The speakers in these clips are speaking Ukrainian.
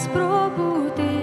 нас пробуди.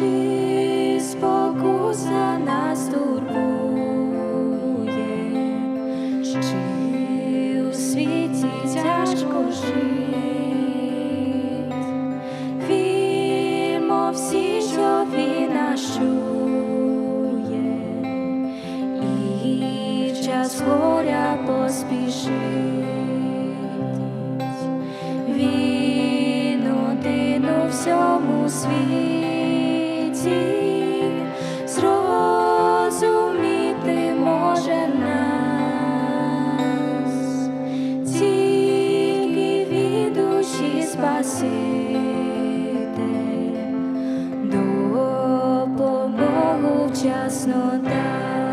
Чи спокуса нас турбує, чи у світі тяжко жить, вірмо всі, що він нас чує, і час. Він у всьому світі, спаситель, допомогу вчасно дасть.